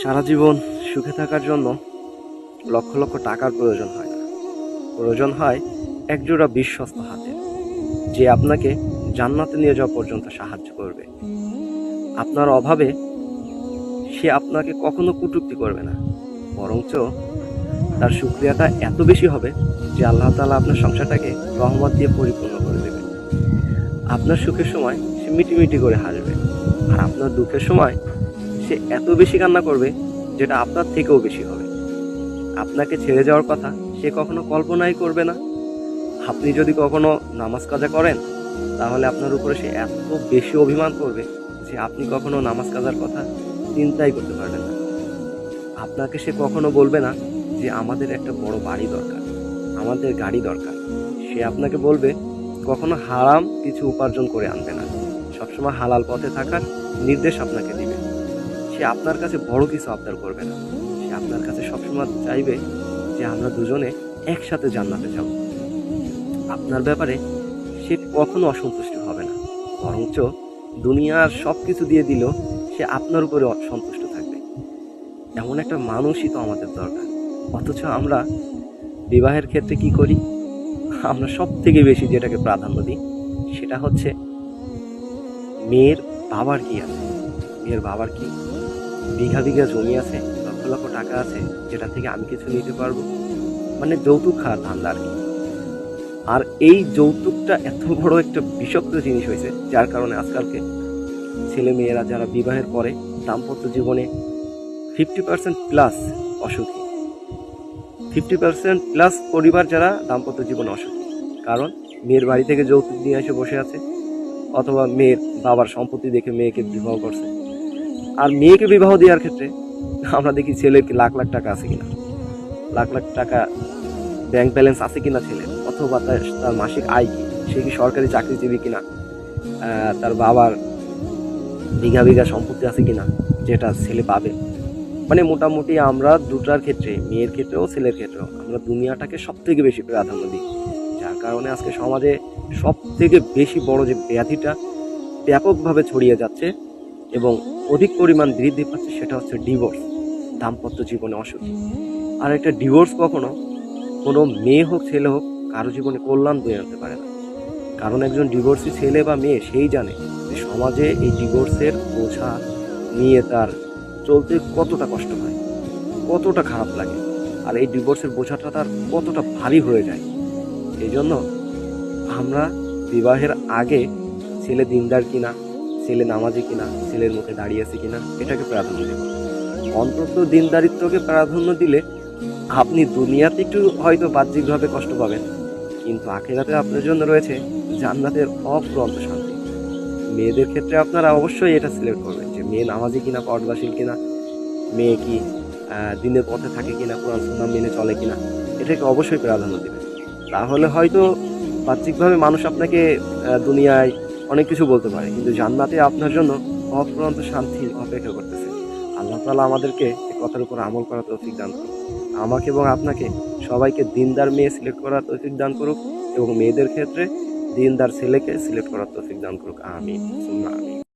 সারা জীবন সুখে থাকার জন্য লক্ষ লক্ষ টাকার প্রয়োজন হয় না। প্রয়োজন হয় একজোড়া বিশ্বস্ত হাতে, যে আপনাকে জান্নাতে নিয়ে যাওয়া পর্যন্ত সাহায্য করবে। আপনার অভাবে সে আপনাকে কখনো কুটুক্তি করবে না, বরঞ্চ তার সুক্রিয়াটা এত বেশি হবে যে আল্লাহ তাআলা আপনার সংসারটাকে রহমত দিয়ে পরিপূর্ণ করে দেবে। আপনার সুখের সময় সে মিটিমিটি করে হাসবে, আর আপনার দুঃখের সময় সে এত বেশি কান্না করবে যেটা আপনার থেকেও বেশি হবে। আপনাকে ছেড়ে যাওয়ার কথা সে কখনো কল্পনাই করবে না। আপনি যদি কখনো নামাজ কাজা করেন, তাহলে আপনার উপরে সে এত বেশি অভিমান করবে যে আপনি কখনো নামাজ কাজার কথা চিন্তাই করতে পারবেন না। আপনাকে সে কখনো বলবে না যে আমাদের একটা বড় বাড়ি দরকার, আমাদের গাড়ি দরকার। সে আপনাকে বলবে, কখনো হারাম কিছু উপার্জন করে আনবে না। সবসময় হালাল পথে থাকার নির্দেশ আপনাকে দিবে। সে আপনার কাছে বড় কিছু আবদার করবে না। সে আপনার কাছে সবসময় চাইবে যে আমরা দুজনে একসাথে জান্নাতে যাব। আপনার ব্যাপারে সে কখনো অসন্তুষ্ট হবে না। বরঞ্চ দুনিয়ার সব কিছু দিয়ে দিল সে আপনার উপরে সন্তুষ্ট থাকবে। এমন একটা মানুষই তো আমাদের দরকার। অথচ আমরা বিবাহের ক্ষেত্রে কি করি? আমরা সব থেকে বেশি যেটাকে প্রাধান্য দিই, সেটা হচ্ছে মেয়ের বাবার কি আছে? মেয়ের বাবার কি বিঘা বিঘা জমি আছে, লক্ষ লক্ষ টাকা আছে, যেটা থেকে আমি কিছু নিতে পারব। মানে যৌতুক খাওয়ার ধান্দা আর কি। আর এই যৌতুকটা এত বড় একটা বিষাক্ত জিনিস হয়েছে, যার কারণে আজকালকে ছেলে মেয়েরা যারা বিবাহের পরে দাম্পত্য জীবনে ফিফটি পার্সেন্ট প্লাস অসুখী। ফিফটি পার্সেন্ট প্লাস পরিবার যারা দাম্পত্য জীবনে অসুখী। কারণ মেয়ের বাড়ি থেকে যৌতুক নিয়ে এসে বসে আছে, অথবা মেয়ের বাবার সম্পত্তি দেখে মেয়েকে বিবাহ করছে। আর মেয়েকে বিবাহ দেওয়ার ক্ষেত্রে আমরা দেখি ছেলের কি লাখ লাখ টাকা আছে কিনা? লাখ লাখ টাকা ব্যাংক ব্যালেন্স আছে কিনা ছেলের? অথবা তার তার মাসিক আয় কি? সে কি সরকারি চাকরিজীবী কিনা? তার বাবার বিঘা বিঘা সম্পত্তি আছে কিনা? যেটা ছেলে পাবে। মানে মোটামুটি আমরা দুটার ক্ষেত্রে, মেয়ের ক্ষেত্রেও ছেলের ক্ষেত্রেও, আমরা দুনিয়াটাকে সব থেকে বেশি প্রাধান্য দিই। যার কারণে আজকে সমাজে সব থেকে বেশি বড় যে ব্যাধিটা ব্যাপকভাবে ছড়িয়ে যাচ্ছে এবং অধিক পরিমাণ বৃদ্ধি পাচ্ছে সেটা হচ্ছে ডিভোর্স দাম্পত্য জীবনে অসুখী। আর একটা ডিভোর্স কখনো কোনো মেয়ে হোক, ছেলে হোক, কারও জীবনে কল্যাণ বয়ে আনতে পারে না। কারণ একজন ডিভোর্সি ছেলে বা মেয়ে সেই জানে যে সমাজে এই ডিভোর্সের বোঝা নিয়ে তার চলতে কতটা কষ্ট হয়, কতটা খারাপ লাগে, আর এই ডিভোর্সের বোঝাটা তার কতটা ভারী হয়ে যায়। এই জন্য আমরা বিবাহের আগে ছেলে দিনদার কিনা ছেলে নামাজি কিনা ছেলের মুখে দাঁড়িয়ে আছে কিনা, এটাকে প্রাধান্য দেব। অন্তত দিনদারিত্বকে প্রাধান্য দিলে আপনি দুনিয়াতে একটু হয়তো বাহ্যিকভাবে কষ্ট পাবেন, কিন্তু আখেরাতে আপনার জন্য রয়েছে জান্নাতের অফুরন্ত শান্তি। মেয়েদের ক্ষেত্রে আপনারা অবশ্যই এটা সিলেক্ট করবেন যে মেয়ে নামাজি কিনা পর্দাশীল কিনা, মেয়ে কি দিনের পথে থাকে কিনা, কোরআন, সুন্নাহ মেনে চলে কিনা, এটাকে অবশ্যই প্রাধান্য দেবেন। তাহলে হয়তো বাহ্যিকভাবে মানুষ আপনাকে দুনিয়ায় অনেক কিছু বলতে পারে, কিন্তু জান্নাতে আপনার জন্য অপ্রান্ত শান্তি অপেক্ষা করতেছে। আল্লাহ তালা আমাদেরকে এ কথার উপর আমল করা তৌফিক দান করুক। আমাকে এবং আপনাকে সবাইকে দিনদার মেয়ে সিলেক্ট করার তৌফিক দান করুক এবং মেয়েদের ক্ষেত্রে দিনদার ছেলেকে সিলেক্ট করার তৌফিক দান করুক। আমি আমি